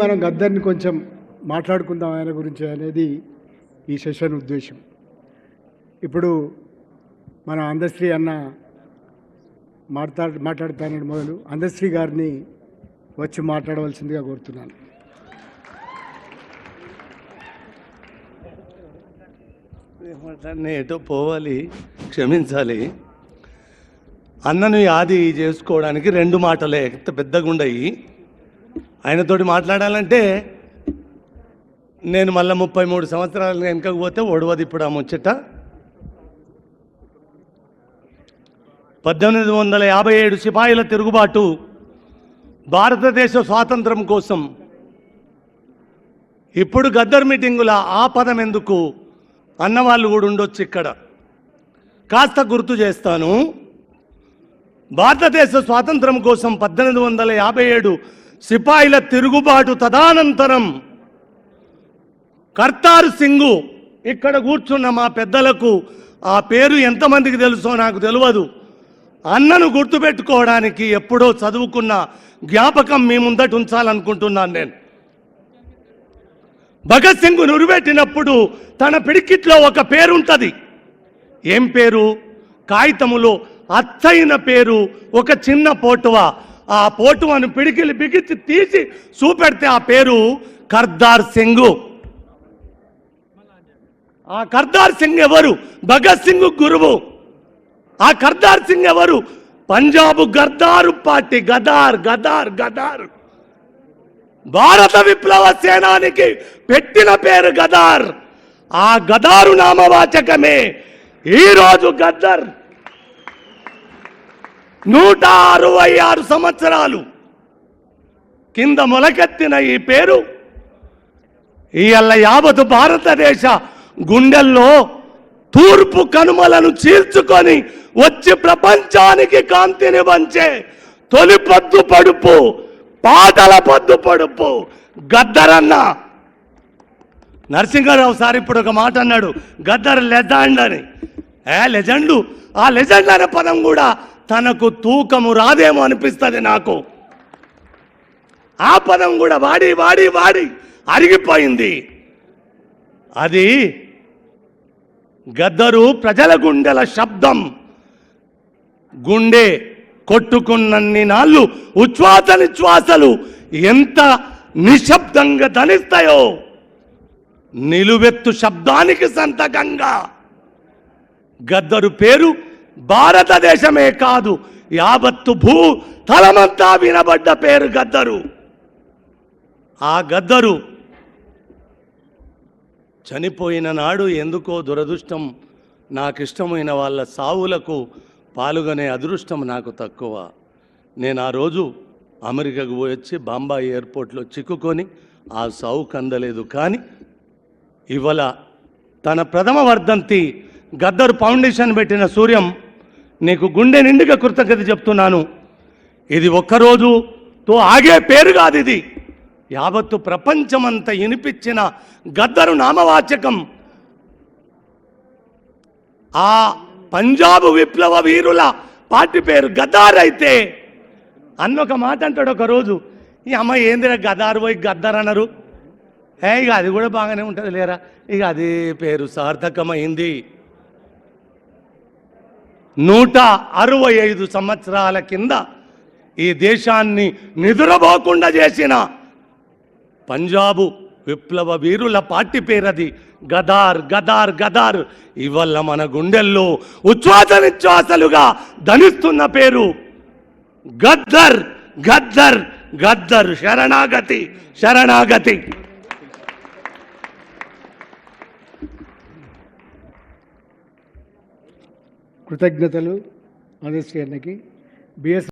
మనం గద్దర్ని కొంచెం మాట్లాడుకుందాం ఆయన గురించి అనేది ఈ సెషన్ ఉద్దేశం. ఇప్పుడు మన అందశ్రీ అన్న మాట్లాడు మాట్లాడుతానని మొదలు. అందశ్రీ గారిని వచ్చి మాట్లాడవలసిందిగా కోరుతున్నాను. ఏటో పోవాలి క్షమించాలి. అన్నను యాది చేసుకోవడానికి రెండు మాటలే ఎంత పెద్దగా ఉండయి ఆయనతోటి మాట్లాడాలంటే నేను మళ్ళీ ముప్పై మూడు సంవత్సరాలు వెనకకు పోతే ఒడవది ఇప్పుడు ఆ ముచ్చట. పద్దెనిమిది వందల యాభై ఏడు సిపాయిల తిరుగుబాటు భారతదేశ స్వాతంత్రం కోసం. ఇప్పుడు గద్దర్ మీటింగుల ఆ పదం ఎందుకు అన్నవాళ్ళు కూడా ఉండొచ్చు ఇక్కడ. కాస్త గుర్తు చేస్తాను. భారతదేశ స్వాతంత్రం కోసం పద్దెనిమిది వందల యాభై ఏడు సిపాయిల తిరుగుబాటు తదానంతరం. కర్తార్ సింగు ఇక్కడ కూర్చున్న మా పెద్దలకు ఆ పేరు ఎంతమందికి తెలుసో నాకు తెలియదు. అన్నను గుర్తుపెట్టుకోవడానికి ఎప్పుడో చదువుకున్న జ్ఞాపకం మీ ముందట ఉంచాలనుకుంటున్నాను నేను. భగత్ సింగ్ నురిపెట్టినప్పుడు తన పిడికిట్లో ఒక పేరుంటది. ఏం పేరు? కాగితములో అచ్చైన పేరు ఒక చిన్న పోటువ. ఆ పోటువను పిడికిలి బిగించి తీసి చూపెడితే ఆ పేరు కర్దార్ సింగ్. ఆ కర్దార్ సింగ్ ఎవరు? భగత్ సింగ్ గురువు. ఆ కర్దార్ సింగ్ ఎవరు? పంజాబ్ గర్దారు పార్టీ గదార్ గదార్ గదార్. భారత విప్లవ సేనానికి పెట్టిన పేరు గదార్. ఆ గదారు నామవాచకమే. ఈరోజు గద్దర్. నూట అరవై ఆరు సంవత్సరాలు కింద మొలకెత్తిన ఈ పేరు ఇవాళ యావత్ భారతదేశ గుండెల్లో తూర్పు కనుమలను చీల్చుకొని వచ్చి ప్రపంచానికి కాంతిని వంచే తొలి పద్దు పడుపు పాటల పద్దు పడుపు గద్దరన్న. నరసింహారావు సార్ ఇప్పుడు ఒక మాట అన్నాడు గద్దర్ లెజెండ్ అని. ఏ లెజెండు? ఆ లెజెండ్ అనే పదం కూడా తనకు తూకము రాదేమో అనిపిస్తుంది నాకు. ఆ పదం కూడా వాడి వాడి వాడి అరిగిపోయింది. అది గద్దరు ప్రజల గుండెల శబ్దం. గుండె కొట్టుకున్నన్ని నాళ్ళు ఉచ్ఛ్వాస నిశ్వాసలు ఎంత నిశ్శబ్దంగా ధనిస్తాయో. నిలువెత్తు శబ్దానికి సంతకంగా గద్దరు పేరు భారతదేశమే కాదు యావత్తు భూ తలమంతా వినబడ్డ పేరు గద్దరు. ఆ గద్దరు చనిపోయిన నాడు ఎందుకో దురదృష్టం నాకు ఇష్టమైన వాళ్ళ సావులకు పాల్గొనే అదృష్టం నాకు తక్కువ. నేను ఆ రోజు అమెరికాకు వచ్చి బాంబాయి ఎయిర్పోర్ట్లో చిక్కుకొని ఆ సావు కందలేదు. కానీ ఇవాళ తన ప్రథమ వర్ధంతి గద్దరు ఫౌండేషన్ పెట్టిన సూర్యం నీకు గుండె నిండుగా కృతజ్ఞత చెప్తున్నాను. ఇది ఒక్కరోజుతో ఆగే పేరు కాదు ఇది. యావత్తు ప్రపంచమంతా వినిపించిన గద్దరు నామవాచకం. ఆ పంజాబ్ విప్లవ వీరుల పార్టీ పేరు గద్దార్ అయితే అన్న ఒక మాట అంటాడు ఒక రోజు ఈ అమ్మ ఏందిరా గదారు పోయి గద్దర్ అన్నారు. ఏ ఇక అది కూడా బాగానే ఉంటుంది లేరా? ఇక అది పేరు సార్థకమైంది. నూట అరవై ఐదు సంవత్సరాల కింద ఈ దేశాన్ని నిద్రపోకుండా చేసిన పంజాబు విప్లవ వీరుల పార్టీ పేరది గదార్ గదార్ గదార్. ఇవల్ల మన గుండెల్లో ఉచ్ఛ్వాస నిశ్వాసలుగా ధనిస్తున్న పేరు గద్దర్ గద్దర్ గద్దర్. శరణాగతి శరణాగతి. కృతజ్ఞతలు అందశ్రీ అన్నకి. బిఎస్